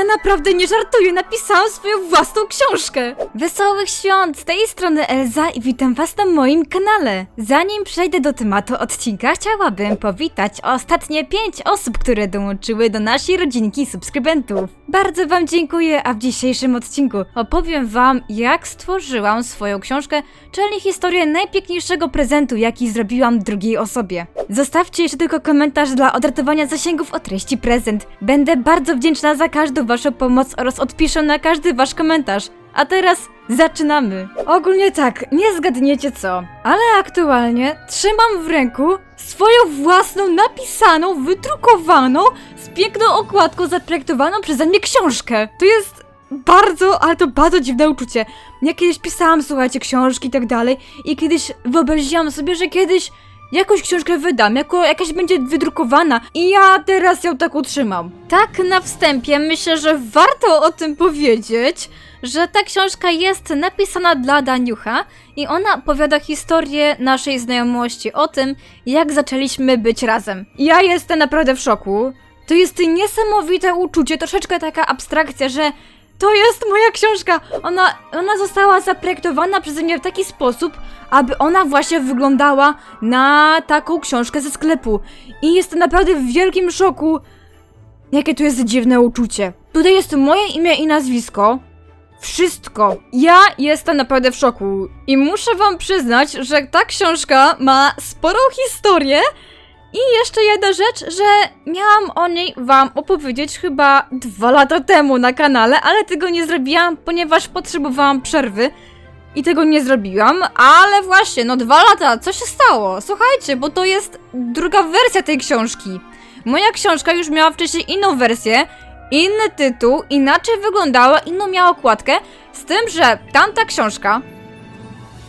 Ja naprawdę nie żartuję, napisałam swoją własną książkę. Wesołych świąt! Z tej strony Elza i witam was na moim kanale. Zanim przejdę do tematu odcinka, chciałabym powitać ostatnie 5 osób, które dołączyły do naszej rodzinki subskrybentów. Bardzo wam dziękuję, a w dzisiejszym odcinku opowiem wam, jak stworzyłam swoją książkę, czyli historię najpiękniejszego prezentu, jaki zrobiłam drugiej osobie. Zostawcie jeszcze tylko komentarz dla odratowania zasięgów o treści prezent. Będę bardzo wdzięczna za każdą waszą pomoc oraz odpiszę na każdy wasz komentarz. A teraz zaczynamy. Ogólnie tak, nie zgadniecie co, ale aktualnie trzymam w ręku swoją własną, napisaną, wydrukowaną, z piękną okładką zaprojektowaną przeze mnie książkę. To jest bardzo, ale to bardzo dziwne uczucie. Ja kiedyś pisałam, słuchajcie, książki i tak dalej i kiedyś wyobraziłam sobie, że kiedyś jakąś książkę wydam, jako jakaś będzie wydrukowana i ja teraz ją tak utrzymam. Tak na wstępie myślę, że warto o tym powiedzieć, że ta książka jest napisana dla Daniucha i ona opowiada historię naszej znajomości o tym, jak zaczęliśmy być razem. Ja jestem naprawdę w szoku. To jest niesamowite uczucie, troszeczkę taka abstrakcja, że to jest moja książka. Ona, ona została zaprojektowana przeze mnie w taki sposób, aby ona właśnie wyglądała na taką książkę ze sklepu. I jestem naprawdę w wielkim szoku. Jakie to jest dziwne uczucie. Tutaj jest moje imię i nazwisko. Wszystko. Ja jestem naprawdę w szoku. I muszę wam przyznać, że ta książka ma sporą historię. I jeszcze jedna rzecz, że miałam o niej wam opowiedzieć chyba dwa lata temu na kanale, ale tego nie zrobiłam, ponieważ potrzebowałam przerwy. I tego nie zrobiłam, ale właśnie, no dwa lata, co się stało? Słuchajcie, bo to jest druga wersja tej książki. Moja książka już miała wcześniej inną wersję, inny tytuł, inaczej wyglądała, inną miała okładkę, z tym, że tamta książka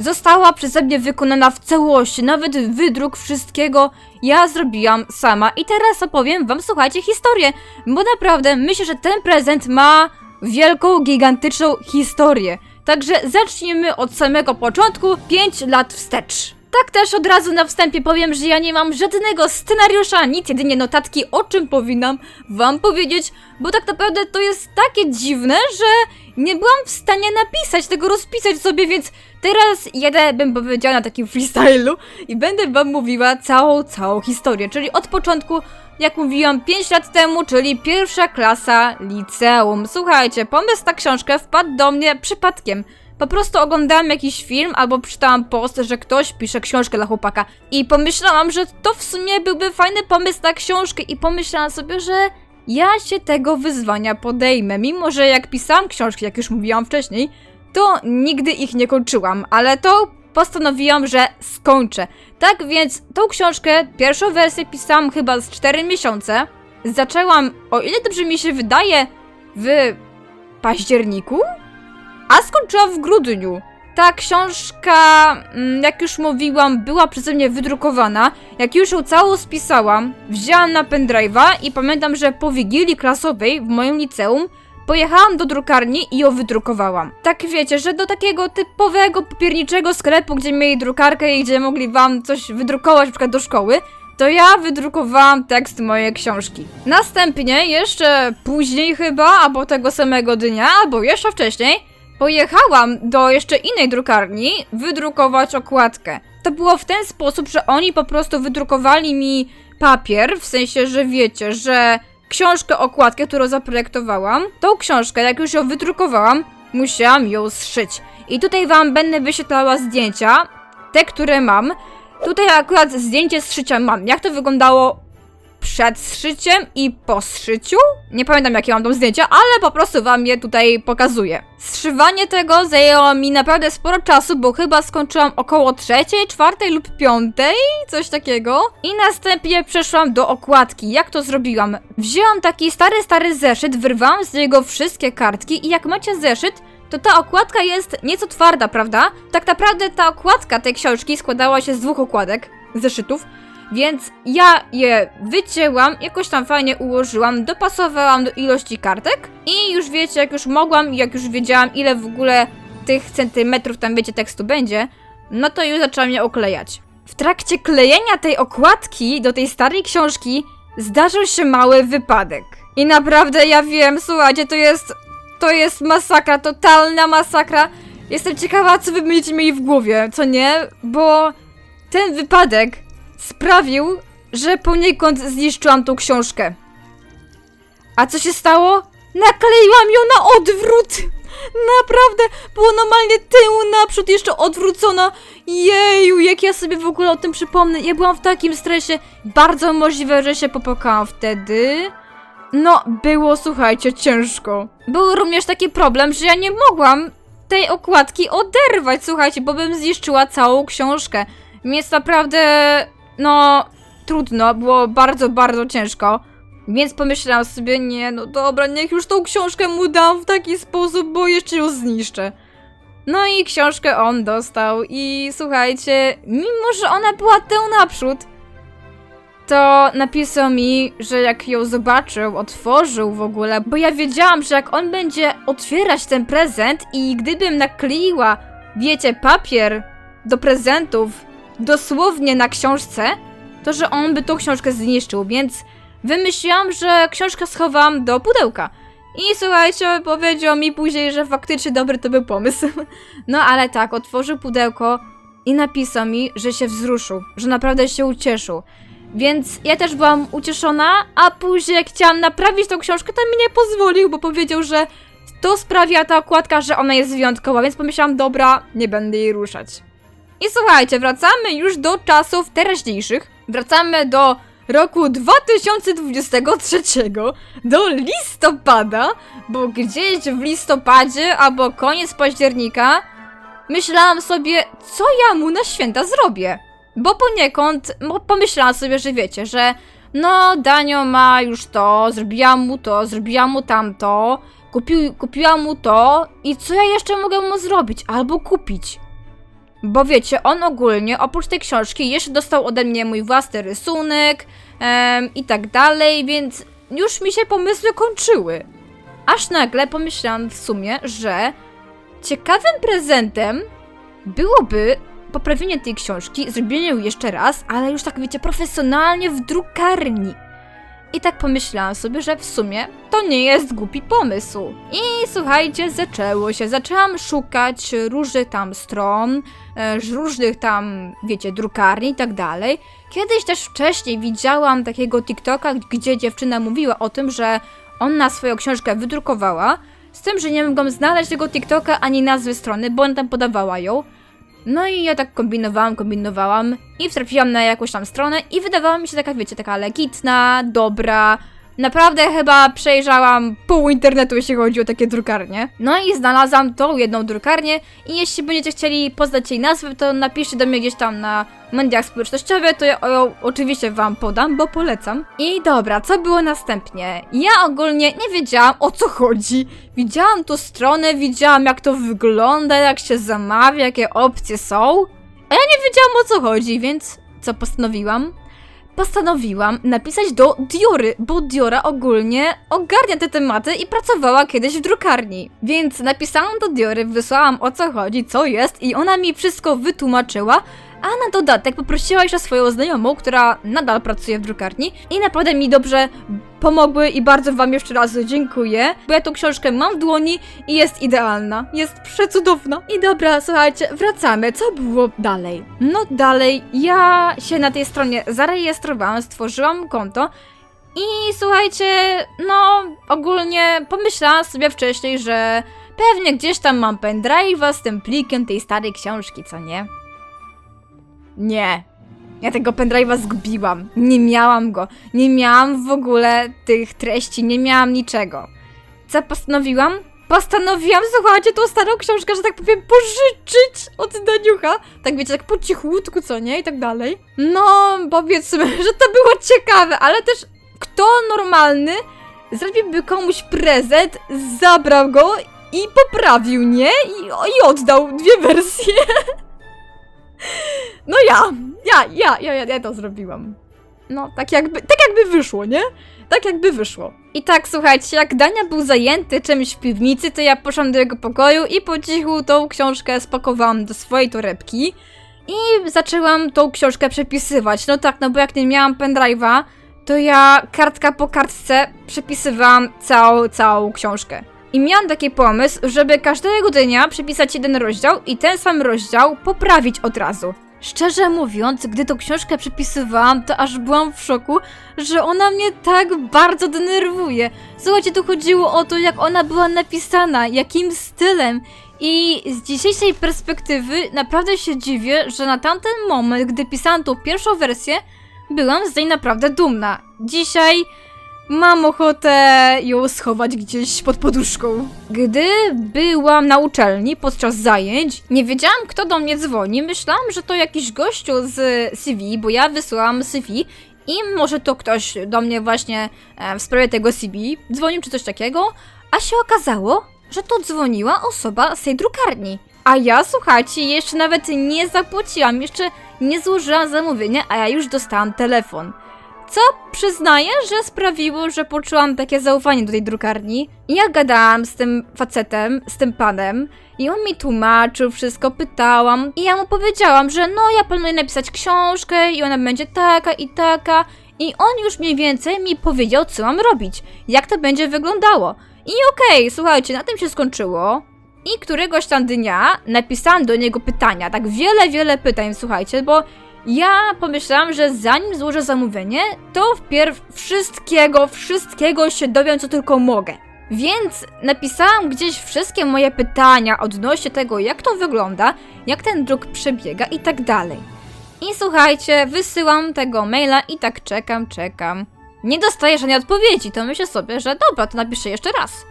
została przeze mnie wykonana w całości, nawet wydruk wszystkiego ja zrobiłam sama. I teraz opowiem wam, słuchajcie, historię, bo naprawdę myślę, że ten prezent ma wielką, gigantyczną historię. Także zacznijmy od samego początku, 5 lat wstecz. Tak też od razu na wstępie powiem, że ja nie mam żadnego scenariusza, nic, jedynie notatki, o czym powinnam wam powiedzieć, bo tak naprawdę to jest takie dziwne, że nie byłam w stanie napisać tego, rozpisać sobie, więc teraz jedę, bym powiedziała, na takim freestylu i będę wam mówiła całą, całą historię, czyli od początku, jak mówiłam 5 lat temu, czyli pierwsza klasa liceum. Słuchajcie, pomysł na książkę wpadł do mnie przypadkiem. Po prostu oglądałam jakiś film albo przeczytałam post, że ktoś pisze książkę dla chłopaka i pomyślałam, że to w sumie byłby fajny pomysł na książkę i pomyślałam sobie, że ja się tego wyzwania podejmę, mimo że jak pisałam książki, jak już mówiłam wcześniej, to nigdy ich nie kończyłam, ale to postanowiłam, że skończę. Tak więc tą książkę, pierwszą wersję pisałam chyba z 4 miesiące. Zaczęłam, o ile dobrze mi się wydaje, w październiku? A skończyłam w grudniu. Ta książka, mm, jak już mówiłam, była przeze mnie wydrukowana. Jak już ją całą spisałam, wzięłam na pendrive'a i pamiętam, że po wigilii klasowej w moim liceum pojechałam do drukarni i ją wydrukowałam. Tak wiecie, że do takiego typowego papierniczego sklepu, gdzie mieli drukarkę i gdzie mogli wam coś wydrukować, przykład do szkoły, to ja wydrukowałam tekst mojej książki. Następnie, jeszcze później chyba, albo tego samego dnia, albo jeszcze wcześniej, pojechałam do jeszcze innej drukarni wydrukować okładkę. To było w ten sposób, że oni po prostu wydrukowali mi papier, w sensie, że wiecie, że książkę, okładkę, którą zaprojektowałam, tą książkę, jak już ją wydrukowałam, musiałam ją zszyć. I tutaj wam będę wyświetlała zdjęcia, te, które mam. Tutaj akurat zdjęcie zszycia mam. Jak to wyglądało przed zszyciem i po zszyciu? Nie pamiętam jakie mam tam zdjęcia, ale po prostu wam je tutaj pokazuję. Zszywanie tego zajęło mi naprawdę sporo czasu, bo chyba skończyłam około trzeciej, czwartej lub piątej, coś takiego. I następnie przeszłam do okładki. Jak to zrobiłam? Wzięłam taki stary, stary zeszyt, wyrwałam z niego wszystkie kartki i jak macie zeszyt, to ta okładka jest nieco twarda, prawda? Tak naprawdę ta okładka tej książki składała się z dwóch okładek, zeszytów, więc ja je wycięłam, jakoś tam fajnie ułożyłam, dopasowałam do ilości kartek i już wiecie, jak już mogłam, jak już wiedziałam ile w ogóle tych centymetrów tam wiecie tekstu będzie, no to już zaczęłam je oklejać. W trakcie klejenia tej okładki do tej starej książki zdarzył się mały wypadek. I naprawdę ja wiem, słuchajcie, to jest. To jest masakra, totalna masakra. Jestem ciekawa, co wy będziecie mieli w głowie, co nie? Bo ten wypadek sprawił, że poniekąd zniszczyłam tą książkę. A co się stało? Nakleiłam ją na odwrót! Naprawdę, było normalnie tył naprzód, jeszcze odwrócona. Jeju, jak ja sobie w ogóle o tym przypomnę. Ja byłam w takim stresie. Bardzo możliwe, że się popłakałam wtedy. No, było, słuchajcie, ciężko. Był również taki problem, że ja nie mogłam tej okładki oderwać, słuchajcie, bo bym zniszczyła całą książkę. Więc naprawdę, no, trudno, było bardzo, bardzo ciężko. Więc pomyślałam sobie, nie, no dobra, niech już tą książkę mu dam w taki sposób, bo jeszcze ją zniszczę. No i książkę on dostał i słuchajcie, mimo że ona była tył naprzód, to napisał mi, że jak ją zobaczył, otworzył w ogóle, bo ja wiedziałam, że jak on będzie otwierać ten prezent i gdybym nakleiła, wiecie, papier do prezentów dosłownie na książce, to że on by tą książkę zniszczył, więc wymyśliłam, że książkę schowam do pudełka. I słuchajcie, powiedział mi później, że faktycznie dobry to był pomysł. No ale tak, otworzył pudełko i napisał mi, że się wzruszył, że naprawdę się ucieszył. Więc ja też byłam ucieszona, a później jak chciałam naprawić tą książkę, to mi nie pozwolił, bo powiedział, że to sprawia ta okładka, że ona jest wyjątkowa, więc pomyślałam, dobra, nie będę jej ruszać. I słuchajcie, wracamy już do czasów teraźniejszych. Wracamy do roku 2023, do listopada, bo gdzieś w listopadzie albo koniec października myślałam sobie, co ja mu na święta zrobię. Bo poniekąd mo- pomyślałam sobie, że wiecie, że no Danio ma już to, zrobiłam mu to, zrobiłam mu tamto, kupi, kupiłam mu to i co ja jeszcze mogę mu zrobić albo kupić? Bo wiecie, on ogólnie oprócz tej książki jeszcze dostał ode mnie mój własny rysunek i tak dalej, więc już mi się pomysły kończyły. Aż nagle pomyślałam w sumie, że ciekawym prezentem byłoby poprawienie tej książki, zrobienie ją jeszcze raz, ale już tak wiecie, profesjonalnie w drukarni. I tak pomyślałam sobie, że w sumie to nie jest głupi pomysł. I słuchajcie, zaczęło się. Zaczęłam szukać różnych tam stron, e, różnych tam, wiecie, drukarni i tak dalej. Kiedyś też wcześniej widziałam takiego TikToka, gdzie dziewczyna mówiła o tym, że ona swoją książkę wydrukowała, z tym, że nie mogłam znaleźć tego TikToka ani nazwy strony, bo ona tam podawała ją. No i ja tak kombinowałam, kombinowałam i trafiłam na jakąś tam stronę i wydawała mi się taka, wiecie, taka legitna, dobra. Naprawdę chyba przejrzałam pół internetu, jeśli chodzi o takie drukarnie. No i znalazłam tą jedną drukarnię i jeśli będziecie chcieli poznać jej nazwę, to napiszcie do mnie gdzieś tam na mediach społecznościowych, to ja ją oczywiście wam podam, bo polecam. I dobra, co było następnie? Ja ogólnie nie wiedziałam o co chodzi. Widziałam tą stronę, widziałam jak to wygląda, jak się zamawia, jakie opcje są. A ja nie wiedziałam o co chodzi, więc co postanowiłam? Postanowiłam napisać do Diory, bo Diora ogólnie ogarnia te tematy i pracowała kiedyś w drukarni. Więc napisałam do Diory, wysłałam o co chodzi, co jest i ona mi wszystko wytłumaczyła, a na dodatek poprosiła jeszcze swoją znajomą, która nadal pracuje w drukarni i naprawdę mi dobrze pomogły i bardzo wam jeszcze raz dziękuję, bo ja tą książkę mam w dłoni i jest idealna, jest przecudowna. I dobra, słuchajcie, wracamy, co było dalej? No dalej, ja się na tej stronie zarejestrowałam, stworzyłam konto i słuchajcie, no ogólnie pomyślałam sobie wcześniej, że pewnie gdzieś tam mam pendrive'a z tym plikiem tej starej książki, co nie? Nie. Ja tego pendrive'a zgubiłam. Nie miałam go. Nie miałam w ogóle tych treści, nie miałam niczego. Co postanowiłam? Postanowiłam, słuchajcie, tą starą książkę, że tak powiem, pożyczyć od Daniucha. Tak wiecie, tak po cichutku, co nie? I tak dalej. No, powiedzmy, że to było ciekawe, ale też kto normalny zrobiłby komuś prezent, zabrał go i poprawił, nie? I, i oddał dwie wersje. No ja, ja, ja, ja, ja, ja to zrobiłam. No, tak jakby, tak jakby wyszło, nie? Tak jakby wyszło. I tak, słuchajcie, jak Dania był zajęty czymś w piwnicy, to ja poszłam do jego pokoju i po cichu tą książkę spakowałam do swojej torebki i zaczęłam tą książkę przepisywać. No tak, no bo jak nie miałam pendrive'a, to ja kartka po kartce przepisywałam całą, całą książkę. I miałam taki pomysł, żeby każdego dnia przepisać jeden rozdział i ten sam rozdział poprawić od razu. Szczerze mówiąc, gdy tą książkę przepisywałam, to aż byłam w szoku, że ona mnie tak bardzo denerwuje. Słuchajcie, tu chodziło o to, jak ona była napisana, jakim stylem. I z dzisiejszej perspektywy naprawdę się dziwię, że na tamten moment, gdy pisałam tą pierwszą wersję, byłam z niej naprawdę dumna. Dzisiaj mam ochotę ją schować gdzieś pod poduszką. Gdy byłam na uczelni podczas zajęć, nie wiedziałam kto do mnie dzwoni. Myślałam, że to jakiś gościu z CV, bo ja wysyłam CV i może to ktoś do mnie właśnie e, w sprawie tego CV dzwonił czy coś takiego, a się okazało, że to dzwoniła osoba z tej drukarni. A ja, słuchajcie, jeszcze nawet nie zapłaciłam, jeszcze nie złożyłam zamówienia, a ja już dostałam telefon. Co przyznaję, że sprawiło, że poczułam takie zaufanie do tej drukarni. I ja gadałam z tym facetem, z tym panem, i on mi tłumaczył wszystko, pytałam, i ja mu powiedziałam, że no ja planuję napisać książkę i ona będzie taka i taka. I on już mniej więcej mi powiedział, co mam robić, jak to będzie wyglądało. I okej, słuchajcie, na tym się skończyło. I któregoś tam dnia napisałam do niego pytania, tak wiele, wiele pytań, słuchajcie, bo ja pomyślałam, że zanim złożę zamówienie, to wpierw wszystkiego, wszystkiego się dowiem, co tylko mogę. Więc napisałam gdzieś wszystkie moje pytania odnośnie tego, jak to wygląda, jak ten druk przebiega i tak dalej. I słuchajcie, wysyłam tego maila i tak czekam, czekam. Nie dostaję żadnej odpowiedzi, to myślę sobie, że dobra, to napiszę jeszcze raz.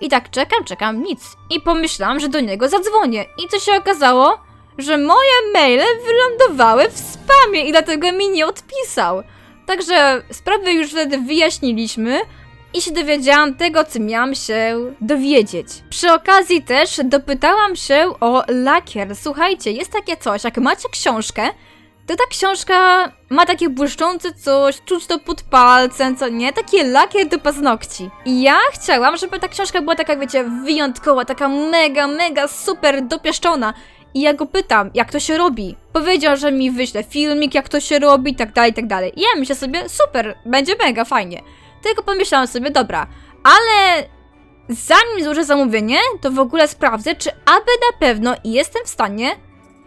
I tak czekam, czekam, nic. I pomyślałam, że do niego zadzwonię. I co się okazało? Że moje maile wylądowały w spamie i dlatego mi nie odpisał. Także sprawę już wtedy wyjaśniliśmy i się dowiedziałam tego, co miałam się dowiedzieć. Przy okazji też dopytałam się o lakier. Słuchajcie, jest takie coś, jak macie książkę, to ta książka ma takie błyszczące coś, czuć to pod palcem, co nie? Takie lakier do paznokci. I ja chciałam, żeby ta książka była taka, wiecie, wyjątkowa, taka mega, mega super dopieszczona. I ja go pytam, jak to się robi. Powiedział, że mi wyśle filmik, jak to się robi, tak dalej, tak dalej. I ja myślę sobie, super, będzie mega fajnie. Tylko pomyślałam sobie, dobra, ale zanim złożę zamówienie, to w ogóle sprawdzę, czy aby na pewno jestem w stanie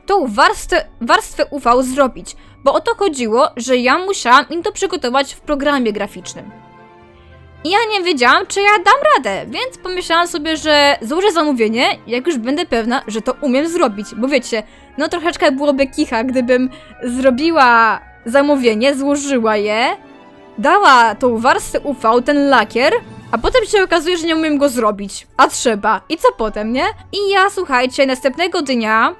tą warstwę, warstwę UV zrobić, bo o to chodziło, że ja musiałam im to przygotować w programie graficznym. I ja nie wiedziałam, czy ja dam radę, więc pomyślałam sobie, że złożę zamówienie, jak już będę pewna, że to umiem zrobić. Bo wiecie, no troszeczkę byłoby kicha, gdybym zrobiła zamówienie, złożyła je, dała tą warstwę UV, ten lakier, a potem się okazuje, że nie umiem go zrobić. A trzeba. I co potem, nie? I ja, słuchajcie, następnego dnia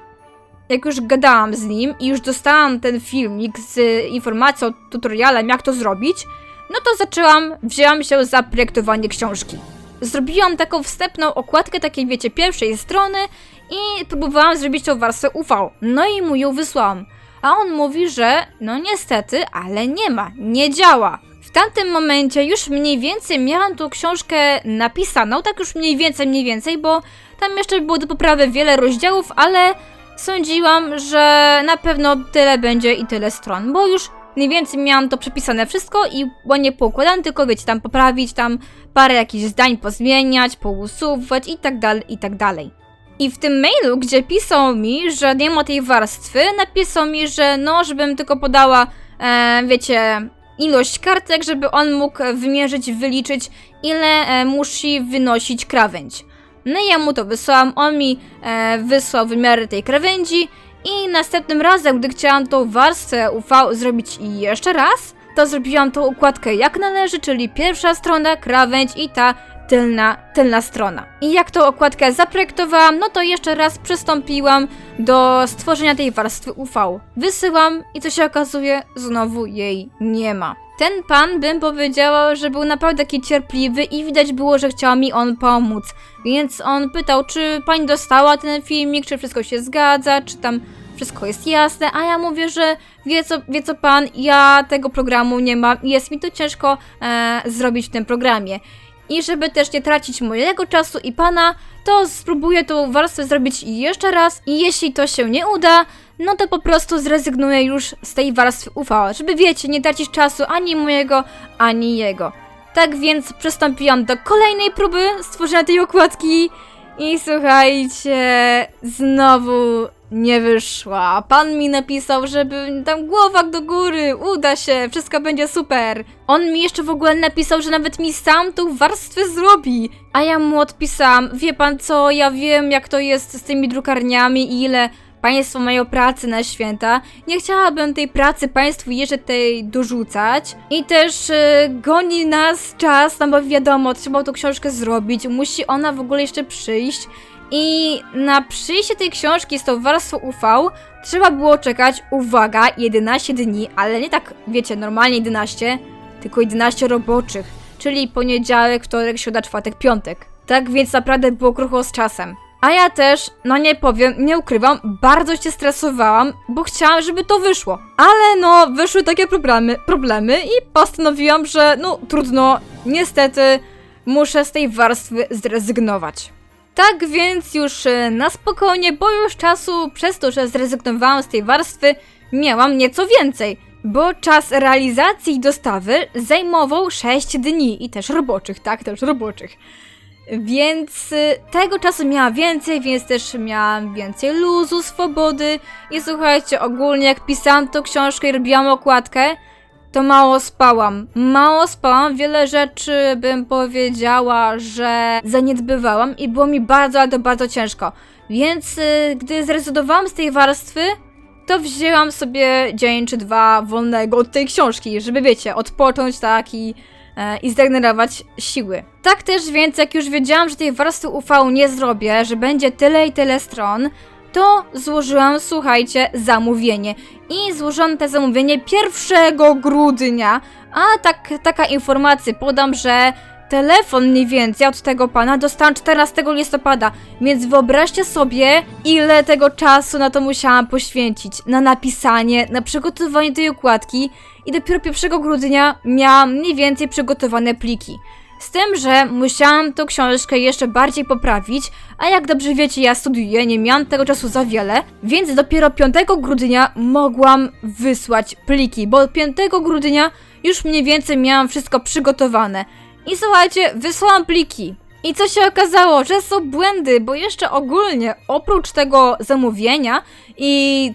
jak już gadałam z nim i już dostałam ten filmik z informacją, tutorialem, jak to zrobić, no to zaczęłam, wzięłam się za projektowanie książki. Zrobiłam taką wstępną okładkę takiej, wiecie, pierwszej strony i próbowałam zrobić tą warstwę UV. No i mu ją wysłałam. A on mówi, że no niestety, ale nie ma, nie działa. W tamtym momencie już mniej więcej miałam tą książkę napisaną, tak już mniej więcej, mniej więcej, bo tam jeszcze było do poprawy wiele rozdziałów, ale sądziłam, że na pewno tyle będzie i tyle stron, bo już mniej więcej miałam to przepisane wszystko i ładnie poukładane, tylko wiecie, tam poprawić, tam parę jakichś zdań pozmieniać, pousuwać i tak dalej, i tak dalej. I w tym mailu, gdzie pisał mi, że nie ma tej warstwy, napisał mi, że no, żebym tylko podała, e, wiecie, ilość kartek, żeby on mógł wymierzyć, wyliczyć, ile e, musi wynosić krawędź. No i ja mu to wysłałam, on mi e, wysłał wymiary tej krawędzi i następnym razem, gdy chciałam tą warstwę UV zrobić jeszcze raz, to zrobiłam tą układkę jak należy, czyli pierwsza strona, krawędź i ta tylna, tylna strona. I jak tą okładkę zaprojektowałam, no to jeszcze raz przystąpiłam do stworzenia tej warstwy UV. Wysyłam i co się okazuje, znowu jej nie ma. Ten pan, bym powiedziała, że był naprawdę taki cierpliwy i widać było, że chciał mi on pomóc. Więc on pytał, czy pani dostała ten filmik, czy wszystko się zgadza, czy tam wszystko jest jasne, a ja mówię, że wie co, wie co pan, ja tego programu nie mam i jest mi to ciężko e, zrobić w tym programie. I żeby też nie tracić mojego czasu i pana, to spróbuję tą warstwę zrobić jeszcze raz i jeśli to się nie uda, no to po prostu zrezygnuję już z tej warstwy UV, żeby wiecie, nie tracić czasu ani mojego, ani jego. Tak więc przystąpiłam do kolejnej próby stworzenia tej okładki i słuchajcie, znowu nie wyszła. Pan mi napisał, żeby tam głowa do góry, uda się, wszystko będzie super. On mi jeszcze w ogóle napisał, że nawet mi sam tą warstwę zrobi. A ja mu odpisałam, wie pan co, ja wiem jak to jest z tymi drukarniami i ile Państwo mają pracy na święta. Nie chciałabym tej pracy Państwu jeszcze tej dorzucać. I też e, goni nas czas, no bo wiadomo, trzeba tą książkę zrobić, musi ona w ogóle jeszcze przyjść. I na przyjście tej książki z tą warstwą UV trzeba było czekać, uwaga, 11 dni, ale nie tak, wiecie, normalnie 11, tylko 11 roboczych, czyli poniedziałek, wtorek, środa, czwartek, piątek. Tak więc naprawdę było krucho z czasem. A ja też, no nie powiem, nie ukrywam, bardzo się stresowałam, bo chciałam, żeby to wyszło. Ale no, wyszły takie problemy, problemy i postanowiłam, że no trudno, niestety muszę z tej warstwy zrezygnować. Tak więc już e, na spokojnie, bo już czasu przez to, że zrezygnowałam z tej warstwy, miałam nieco więcej. Bo czas realizacji i dostawy zajmował 6 dni i też roboczych, tak, też roboczych. Więc y, tego czasu miałam więcej, więc też miałam więcej luzu, swobody. I słuchajcie, ogólnie jak pisałam tą książkę i robiłam okładkę, to mało spałam. Mało spałam, wiele rzeczy bym powiedziała, że zaniedbywałam i było mi bardzo, ale to bardzo ciężko. Więc y, gdy zrezygnowałam z tej warstwy, to wzięłam sobie dzień czy dwa wolnego od tej książki, żeby wiecie, odpocząć tak i, i zregenerować siły. Tak też więc, jak już wiedziałam, że tej warstwy UV nie zrobię, że będzie tyle i tyle stron, to złożyłam, słuchajcie, zamówienie. I złożyłam te zamówienie 1 grudnia. A tak, taka informacja podam, że telefon mniej więcej od tego pana dostałam 14 listopada. Więc wyobraźcie sobie, ile tego czasu na to musiałam poświęcić. Na napisanie, na przygotowanie tej układki. I dopiero 1 grudnia miałam mniej więcej przygotowane pliki. Z tym, że musiałam tą książkę jeszcze bardziej poprawić, a jak dobrze wiecie, ja studiuję, nie miałam tego czasu za wiele, więc dopiero 5 grudnia mogłam wysłać pliki, bo 5 grudnia już mniej więcej miałam wszystko przygotowane. I słuchajcie, wysłałam pliki. I co się okazało, że są błędy, bo jeszcze ogólnie, oprócz tego zamówienia i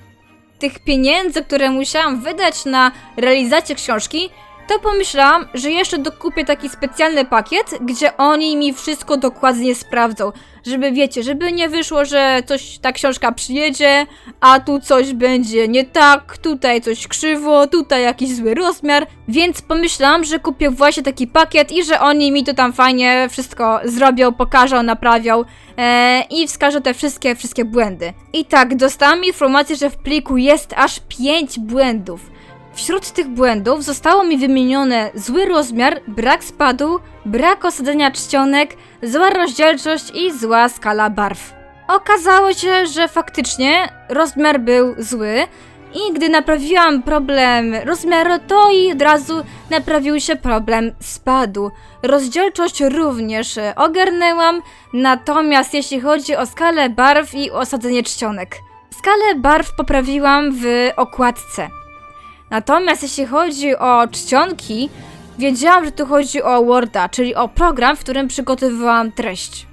tych pieniędzy, które musiałam wydać na realizację książki, to pomyślałam, że jeszcze dokupię taki specjalny pakiet, gdzie oni mi wszystko dokładnie sprawdzą. Żeby wiecie, żeby nie wyszło, że coś ta książka przyjedzie, a tu coś będzie nie tak, tutaj coś krzywo, tutaj jakiś zły rozmiar. Więc pomyślałam, że kupię właśnie taki pakiet i że oni mi to tam fajnie wszystko zrobią, pokażą, naprawią e, i wskażą te wszystkie, wszystkie błędy. I tak, dostałam informację, że w pliku jest aż 5 błędów. Wśród tych błędów zostało mi wymienione zły rozmiar, brak spadu, brak osadzenia czcionek, zła rozdzielczość i zła skala barw. Okazało się, że faktycznie rozmiar był zły i gdy naprawiłam problem rozmiaru, to i od razu naprawił się problem spadu. Rozdzielczość również ogarnęłam, natomiast jeśli chodzi o skalę barw i osadzenie czcionek. Skalę barw poprawiłam w okładce. Natomiast jeśli chodzi o czcionki, wiedziałam, że tu chodzi o Worda, czyli o program, w którym przygotowywałam treść.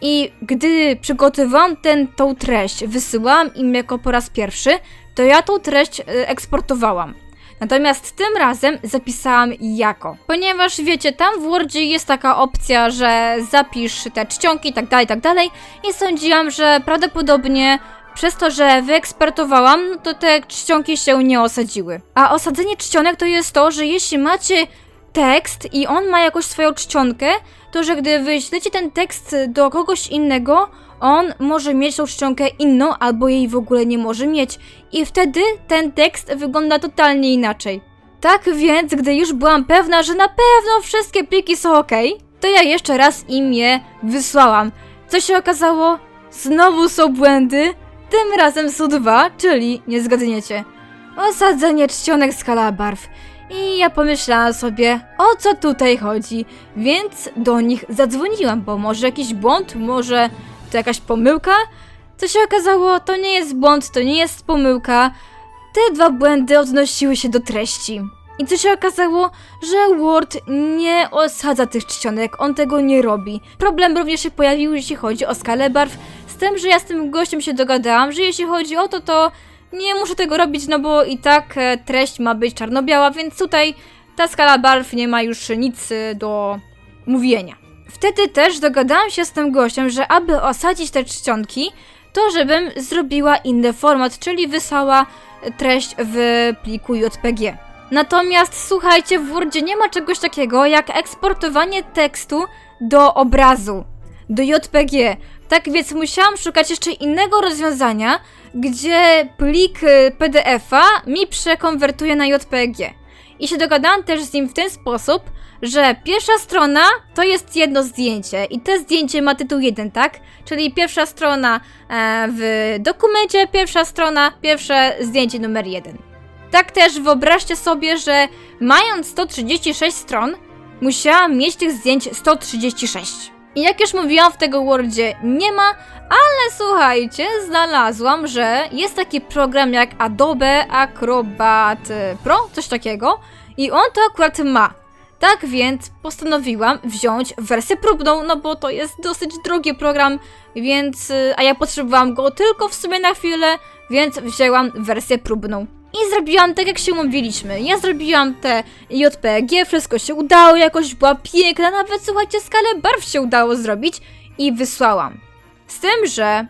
I gdy przygotowałam ten, tą treść, wysyłałam im jako po raz pierwszy, to ja tą treść y, eksportowałam. Natomiast tym razem zapisałam jako. Ponieważ wiecie, tam w Wordzie jest taka opcja, że zapisz te czcionki i tak dalej, tak dalej. I sądziłam, że prawdopodobnie przez to, że wyekspertowałam, to te czcionki się nie osadziły. A osadzenie czcionek to jest to, że jeśli macie tekst i on ma jakąś swoją czcionkę, to że gdy wyślecie ten tekst do kogoś innego, on może mieć tą czcionkę inną, albo jej w ogóle nie może mieć. I wtedy ten tekst wygląda totalnie inaczej. Tak więc, gdy już byłam pewna, że na pewno wszystkie pliki są ok, to ja jeszcze raz im je wysłałam. Co się okazało? Znowu są błędy, tym razem są dwa, czyli nie zgadniecie. Osadzenie czcionek skala barw. I ja pomyślałam sobie, o co tutaj chodzi, więc do nich zadzwoniłam, bo może jakiś błąd, może to jakaś pomyłka. Co się okazało, to nie jest błąd, to nie jest pomyłka. Te dwa błędy odnosiły się do treści. I co się okazało, że Word nie osadza tych czcionek, on tego nie robi. Problem również się pojawił, jeśli chodzi o skalę barw, tym, że ja z tym gościem się dogadałam, że jeśli chodzi o to, to nie muszę tego robić, no bo i tak e, treść ma być czarno-biała, więc tutaj ta skala barw nie ma już nic e, do mówienia. Wtedy też dogadałam się z tym gościem, że aby osadzić te czcionki, to żebym zrobiła inny format, czyli wysłała treść w pliku JPG. Natomiast słuchajcie, w Wordzie nie ma czegoś takiego jak eksportowanie tekstu do obrazu, do JPG. Tak więc musiałam szukać jeszcze innego rozwiązania, gdzie plik y, PDF-a mi przekonwertuje na JPG. I się dogadałam też z nim w ten sposób, że pierwsza strona to jest jedno zdjęcie i to zdjęcie ma tytuł jeden, tak? Czyli pierwsza strona e, w dokumencie, pierwsza strona, pierwsze zdjęcie numer jeden. Tak też wyobraźcie sobie, że mając 136 stron, musiałam mieć tych zdjęć 136. I jak już mówiłam, w tego Wordzie nie ma, ale słuchajcie, znalazłam, że jest taki program jak Adobe Acrobat Pro, coś takiego, i on to akurat ma. Tak więc postanowiłam wziąć wersję próbną, no bo to jest dosyć drogi program, więc. y, A ja potrzebowałam go tylko w sumie na chwilę, więc wzięłam wersję próbną. I zrobiłam tak, jak się umówiliśmy. Ja zrobiłam te JPG, wszystko się udało, jakoś była piękna, nawet słuchajcie, skalę barw się udało zrobić i wysłałam. Z tym, że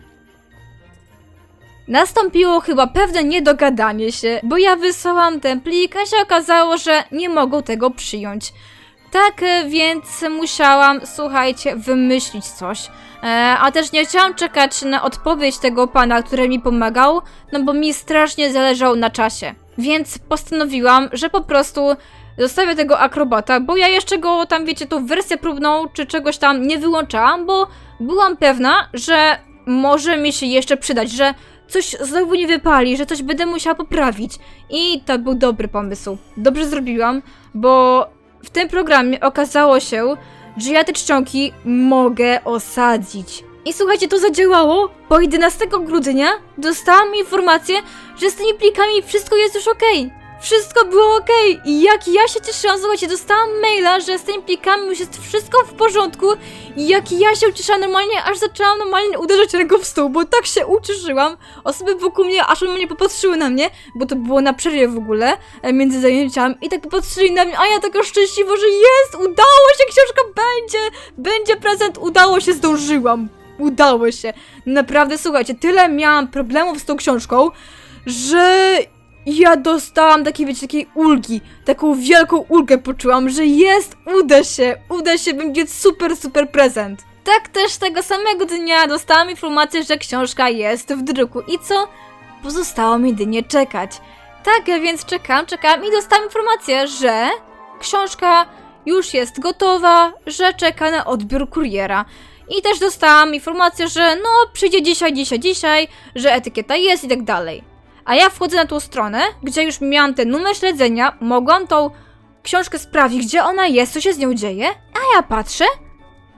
nastąpiło chyba pewne niedogadanie się, bo ja wysłałam ten plik, a się okazało, że nie mogą tego przyjąć. Tak więc musiałam, słuchajcie, wymyślić coś. E, a też nie chciałam czekać na odpowiedź tego pana, który mi pomagał, no bo mi strasznie zależało na czasie. Więc postanowiłam, że po prostu zostawię tego akrobata, bo ja jeszcze go tam, wiecie, tą wersję próbną czy czegoś tam nie wyłączałam, bo byłam pewna, że może mi się jeszcze przydać, że coś znowu nie wypali, że coś będę musiała poprawić. I to był dobry pomysł. Dobrze zrobiłam, bo w tym programie okazało się, że ja te czcionki mogę osadzić. I słuchajcie, to zadziałało, bo 11 grudnia dostałam informację, że z tymi plikami wszystko jest już okej. Wszystko było okej. I jak ja się cieszyłam, słuchajcie, dostałam maila, że z tymi plikami już jest wszystko w porządku. I jak ja się ucieszyłam normalnie, aż zaczęłam normalnie uderzać ręką w stół, bo tak się ucieszyłam. Osoby wokół mnie aż normalnie popatrzyły na mnie, bo to było na przerwie w ogóle, e, między zajęciami. I tak popatrzyli na mnie, a ja taka szczęśliwa, że jest, udało się, książka będzie, będzie prezent, udało się, zdążyłam. Udało się. Naprawdę, słuchajcie, tyle miałam problemów z tą książką, że ja dostałam takiej, wiecie, takiej ulgi, taką wielką ulgę poczułam, że jest, uda się, uda się, będzie super, super prezent. Tak też tego samego dnia dostałam informację, że książka jest w druku i co? Pozostało mi jedynie czekać. Tak, więc czekam, czekam i dostałam informację, że książka już jest gotowa, że czeka na odbiór kuriera. I też dostałam informację, że no przyjdzie dzisiaj, dzisiaj, dzisiaj, że etykieta jest i tak dalej. A ja wchodzę na tą stronę, gdzie już miałam ten numer śledzenia, mogłam tą książkę sprawdzić, gdzie ona jest, co się z nią dzieje, a ja patrzę,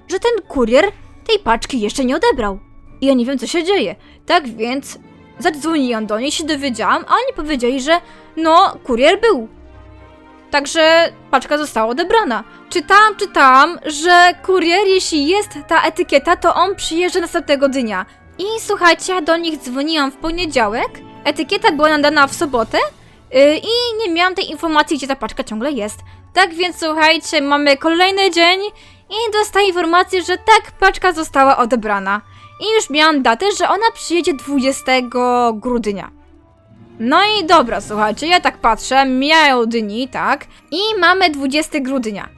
że ten kurier tej paczki jeszcze nie odebrał. I ja nie wiem, co się dzieje. Tak więc zadzwoniłam do niej, się dowiedziałam, a oni powiedzieli, że no, kurier był. Także paczka została odebrana. Czytałam, czytałam, że kurier, jeśli jest ta etykieta, to on przyjeżdża następnego dnia. I słuchajcie, ja do nich dzwoniłam w poniedziałek, etykieta była nadana w sobotę yy, i nie miałam tej informacji, gdzie ta paczka ciągle jest. Tak więc słuchajcie, mamy kolejny dzień i dostaję informację, że tak, paczka została odebrana. I już miałam datę, że ona przyjedzie 20 grudnia. No i dobra, słuchajcie, ja tak patrzę, mijają dni, tak? I mamy 20 grudnia.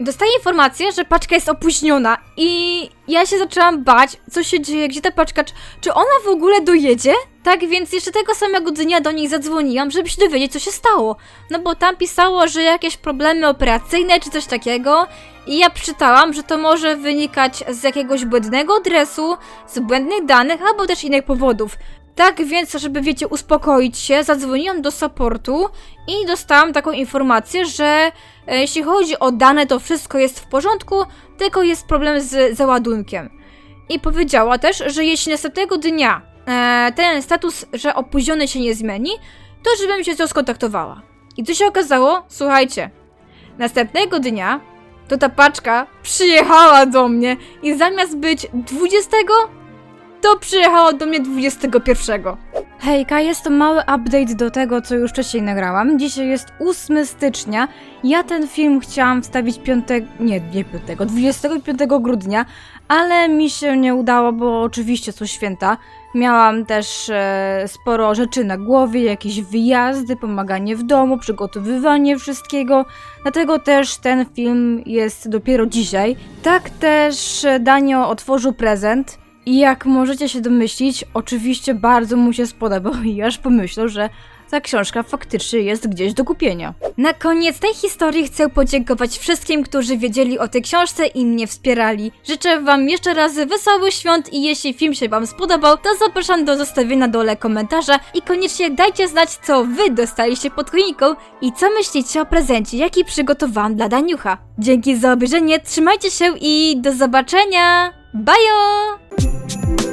Dostaję informację, że paczka jest opóźniona i ja się zaczęłam bać, co się dzieje, gdzie ta paczka, czy, czy ona w ogóle dojedzie? Tak więc jeszcze tego samego dnia do nich zadzwoniłam, żeby się dowiedzieć, co się stało. No bo tam pisało, że jakieś problemy operacyjne czy coś takiego i ja przeczytałam, że to może wynikać z jakiegoś błędnego adresu, z błędnych danych albo też innych powodów. Tak więc, żeby wiecie, uspokoić się, zadzwoniłam do supportu i dostałam taką informację, że e, jeśli chodzi o dane, to wszystko jest w porządku, tylko jest problem z załadunkiem. i powiedziała też, że jeśli następnego dnia e, ten status, że opóźniony się nie zmieni, to żebym się z nią skontaktowała. I co się okazało? Słuchajcie, następnego dnia to ta paczka przyjechała do mnie i zamiast być 20, to przyjechała do mnie 21. Hejka, jest to mały update do tego, co już wcześniej nagrałam. Dzisiaj jest 8 stycznia. Ja ten film chciałam wstawić 5. Nie, nie 5, 25 grudnia, ale mi się nie udało, bo oczywiście są święta. Miałam też e, sporo rzeczy na głowie, jakieś wyjazdy, pomaganie w domu, przygotowywanie wszystkiego. Dlatego też ten film jest dopiero dzisiaj. Tak też e, Danio otworzył prezent. I jak możecie się domyślić, oczywiście bardzo mu się spodobał i aż pomyślał, że ta książka faktycznie jest gdzieś do kupienia. Na koniec tej historii chcę podziękować wszystkim, którzy wiedzieli o tej książce i mnie wspierali. Życzę wam jeszcze raz wesołych świąt i jeśli film się wam spodobał, to zapraszam do zostawienia dole komentarza i koniecznie dajcie znać, co wy dostaliście pod choinką i co myślicie o prezencie, jaki przygotowałam dla Daniucha. Dzięki za obejrzenie, trzymajcie się i do zobaczenia! Bye! -o!